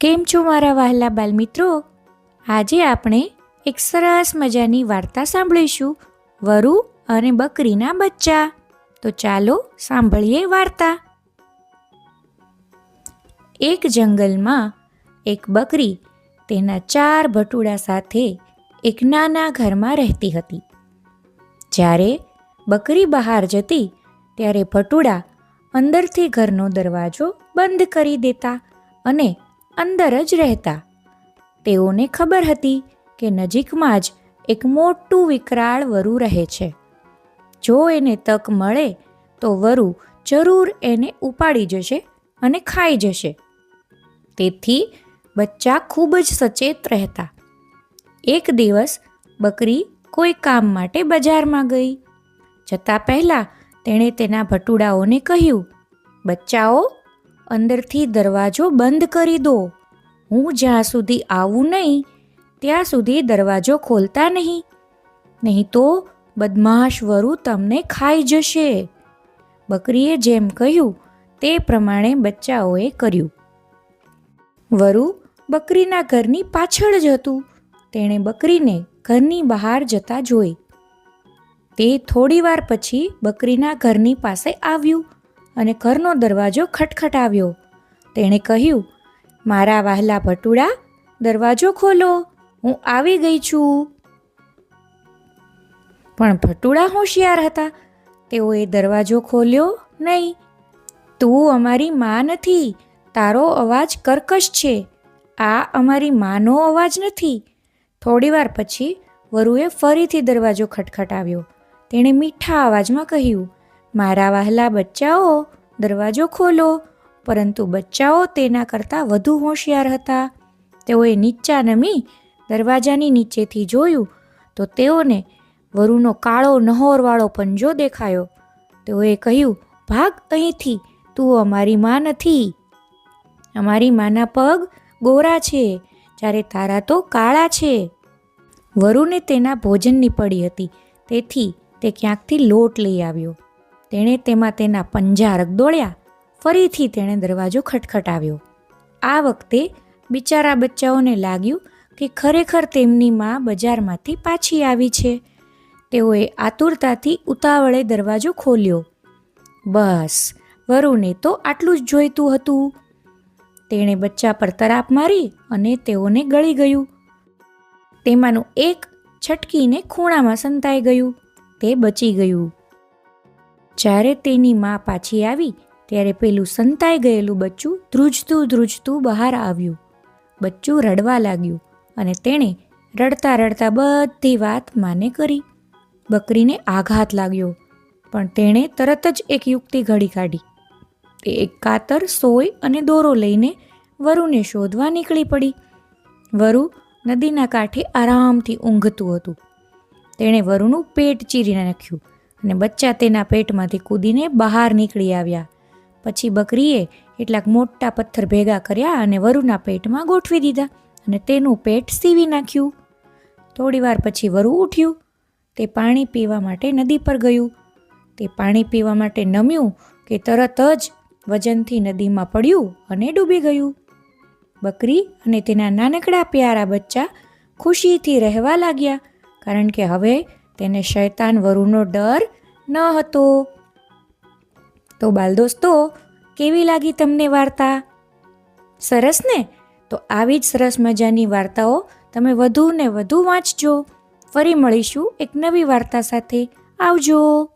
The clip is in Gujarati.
કેમ છો મારા વહાલા બાલમિત્રો? આજે આપણે એક સરસ મજાની વાર્તા સાંભળીશું, વરુ અને બકરીના બચ્ચા. તો ચાલો સાંભળીએ વાર્તા. એક જંગલમાં એક બકરી તેના ચાર ભટુડા સાથે એક નાના ઘરમાં રહેતી હતી. જ્યારે બકરી બહાર જતી, ત્યારે ભટુડા અંદરથી ઘરનો દરવાજો બંધ કરી દેતા અને અંદર જ રહેતા. તેઓને ખબર હતી કે નજીકમાં જ એક મોટું વિકરાળ વરુ રહે છે. જો એને તક મળે, તો વરુ જરૂર એને ઉપાડી જશે અને ખાઈ જશે. તેથી બચ્ચા ખૂબ જ સચેત રહેતા. એક દિવસ બકરી કોઈ કામ માટે બજારમાં ગઈ. જતાં પહેલાં તેણે તેના ભટુડાઓને કહ્યું, બચ્ચાઓ, અંદરથી દરવાજો બંધ કરી દો. હું જ્યાં સુધી આવું નહીં, ત્યાં સુધી દરવાજો ખોલતા નહીં. નહીં તો બદમાશ વરુ તમને ખાઈ જશે. બકરીએ જેમ કહ્યું, તે પ્રમાણે બચ્ચાઓએ કર્યું. વરુ બકરીના ઘરની પાછળ જ હતું. તેણે બકરીને ઘરની બહાર જતા જોઈ. તે થોડીવાર પછી બકરીના ઘરની પાસે આવ્યું અને ઘરનો દરવાજો ખટખટાવ્યો. તેણે કહ્યું મારા વહાલા ભટુડા, દરવાજો ખોલો, હું આવી ગઈ છું. પણ ભટુડા હોશિયાર હતા. તેઓએ દરવાજો ખોલ્યો નહીં. તું અમારી માં નથી, તારો અવાજ કર્કશ છે. આ અમારી માનો અવાજ નથી. થોડીવાર પછી વરુએ ફરીથી દરવાજો ખટખટાવ્યો. તેણે મીઠા અવાજમાં કહ્યું, મારા વહાલા બચ્ચાઓ, દરવાજો ખોલો. પરંતુ બચ્ચાઓ તેના કરતાં વધુ હોશિયાર હતા. તેઓએ નીચા નમી દરવાજાની નીચેથી જોયું તો તેઓને વરુનો કાળો નહોરવાળો પંજો દેખાયો. તેઓએ કહ્યું, ભાગ અહીંથી, તું અમારી માં નથી. અમારી માના પગ ગોરા છે, જ્યારે તારા તો કાળા છે. વરુને તેના ભોજનની પડી હતી. તેથી તે ક્યાંકથી લોટ લઈ આવ્યો. તેણે તેમાં તેના પંજા રગદોળ્યા. ફરીથી તેણે દરવાજો ખટખટાવ્યો. આ વખતે બિચારા બચ્ચાઓને લાગ્યું કે ખરેખર તેમની માં બજારમાંથી પાછી આવી છે. તેઓએ આતુરતાથી ઉતાવળે દરવાજો ખોલ્યો. બસ, વરુને તો આટલું જ જોઈતું હતું. તેણે બચ્ચા પર તરાપ મારી અને તેઓને ગળી ગયું. તેમાંનું એક છટકીને ખૂણામાં સંતાઈ ગયું. તે બચી ગયું. જ્યારે તેની મા પાછી આવી ત્યારે પેલું સંતાઈ ગયેલું બચ્ચું ધ્રુજતું ધ્રુજતું બહાર આવ્યું. બચ્ચું રડવા લાગ્યું અને તેણે રડતા રડતા બધી વાત માને કરી. બકરીને આઘાત લાગ્યો, પણ તેણે તરત જ એક યુક્તિ ઘડી કાઢી. તે એક કાતર, સોય અને દોરો લઈને વરુને શોધવા નીકળી પડી. વરુ નદીના કાંઠે આરામથી ઊંઘતું હતું. તેણે વરુનું પેટ ચીરી નાખ્યું અને બચ્ચા તેના પેટમાંથી કૂદીને બહાર નીકળી આવ્યા. પછી બકરીએ કેટલાક મોટા પથ્થર ભેગા કર્યા અને વરુના પેટમાં ગોઠવી દીધા અને તેનું પેટ સીવી નાખ્યું. થોડીવાર પછી વરુ ઉઠ્યું. તે પાણી પીવા માટે નદી પર ગયું. તે પાણી પીવા માટે નમ્યું કે તરત જ વજનથી નદીમાં પડ્યું અને ડૂબી ગયું. બકરી અને તેના નાનકડા પ્યારા બચ્ચા ખુશીથી રહેવા લાગ્યા, કારણ કે હવે તેને શૈતાન વરુનો ડર ન હતો. તો બાલ દોસ્તો કેવી લાગી તમને વાર્તા? સરસ ને? તો આવી જ સરસ મજાની વાર્તાઓ તમે વધુ ને વધુ વાંચજો. ફરી મળીશું એક નવી વાર્તા સાથે. આવજો.